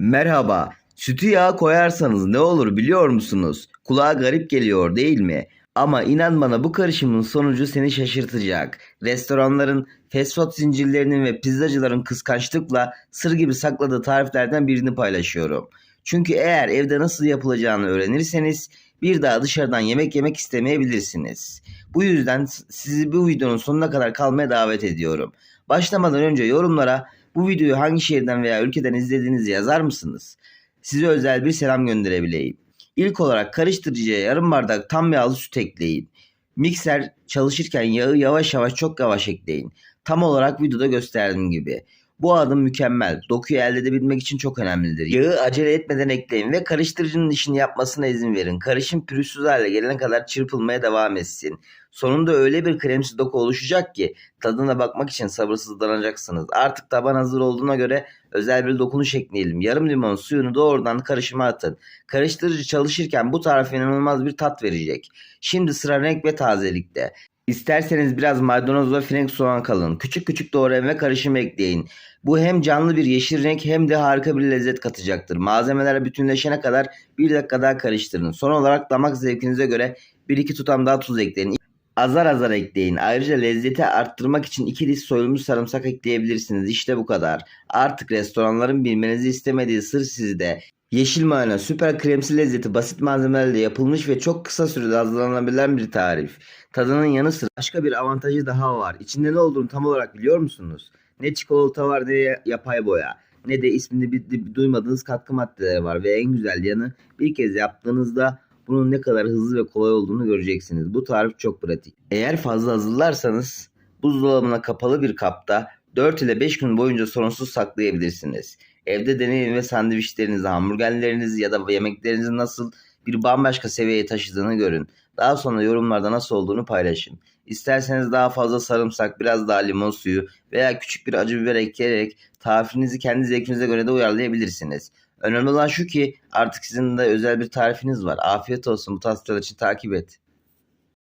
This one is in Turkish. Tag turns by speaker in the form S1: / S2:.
S1: Merhaba. Sütü yağa koyarsanız ne olur biliyor musunuz? Kulağa garip geliyor değil mi? Ama inan bana bu karışımın sonucu seni şaşırtacak. Restoranların, fast food zincirlerinin ve pizzacıların kıskançlıkla sır gibi sakladığı tariflerden birini paylaşıyorum. Çünkü eğer evde nasıl yapılacağını öğrenirseniz bir daha dışarıdan yemek yemek istemeyebilirsiniz. Bu yüzden sizi bu videonun sonuna kadar kalmaya davet ediyorum. Başlamadan önce yorumlara bu videoyu hangi şehirden veya ülkeden izlediğinizi yazar mısınız? Size özel bir selam gönderebileyim. İlk olarak karıştırıcıya yarım bardak tam yağlı süt ekleyin. Mikser çalışırken yağı yavaş yavaş çok yavaş ekleyin. Tam olarak videoda gösterdiğim gibi. Bu adım mükemmel. Dokuyu elde edebilmek için çok önemlidir. Yağı acele etmeden ekleyin ve karıştırıcının işini yapmasına izin verin. Karışım pürüzsüz hale gelene kadar çırpılmaya devam etsin. Sonunda öyle bir kremsi doku oluşacak ki tadına bakmak için sabırsızlanacaksınız. Artık taban hazır olduğuna göre özel bir dokunuş ekleyelim. Yarım limon suyunu doğrudan karışıma atın. Karıştırıcı çalışırken bu tarif inanılmaz bir tat verecek. Şimdi sıra renk ve tazelikte. İsterseniz biraz maydanoz ve frenk soğan kalın. Küçük küçük doğrayın ve karışıma ekleyin. Bu hem canlı bir yeşil renk hem de harika bir lezzet katacaktır. Malzemeler bütünleşene kadar bir dakika daha karıştırın. Son olarak damak zevkinize göre 1-2 tutam daha tuz ekleyin. Azar azar ekleyin. Ayrıca lezzeti arttırmak için 2 diş soyulmuş sarımsak ekleyebilirsiniz. İşte bu kadar. Artık restoranların bilmenizi istemediği sır sizde. Yeşil mayonez süper kremsi lezzeti basit malzemelerle yapılmış ve çok kısa sürede hazırlanabilen bir tarif. Tadının yanı sıra başka bir avantajı daha var. İçinde ne olduğunu tam olarak biliyor musunuz? Ne çikolata var ne yapay boya. Ne de ismini bir, bir duymadığınız katkı maddeleri var. Ve en güzel yanı bir kez yaptığınızda bunun ne kadar hızlı ve kolay olduğunu göreceksiniz. Bu tarif çok pratik. Eğer fazla hazırlarsanız buzdolabına kapalı bir kapta 4 ile 5 gün boyunca sorunsuz saklayabilirsiniz. Evde deneyin ve sandviçlerinizi, hamburgerlerinizi ya da yemeklerinizi nasıl bir bambaşka seviyeye taşıdığını görün. Daha sonra yorumlarda nasıl olduğunu paylaşın. İsterseniz daha fazla sarımsak, biraz daha limon suyu veya küçük bir acı biber ekleyerek tarifinizi kendi zevkinize göre de uyarlayabilirsiniz. Önemli olan şu ki artık sizin de özel bir tarifiniz var. Afiyet olsun bu tarifler için takip et.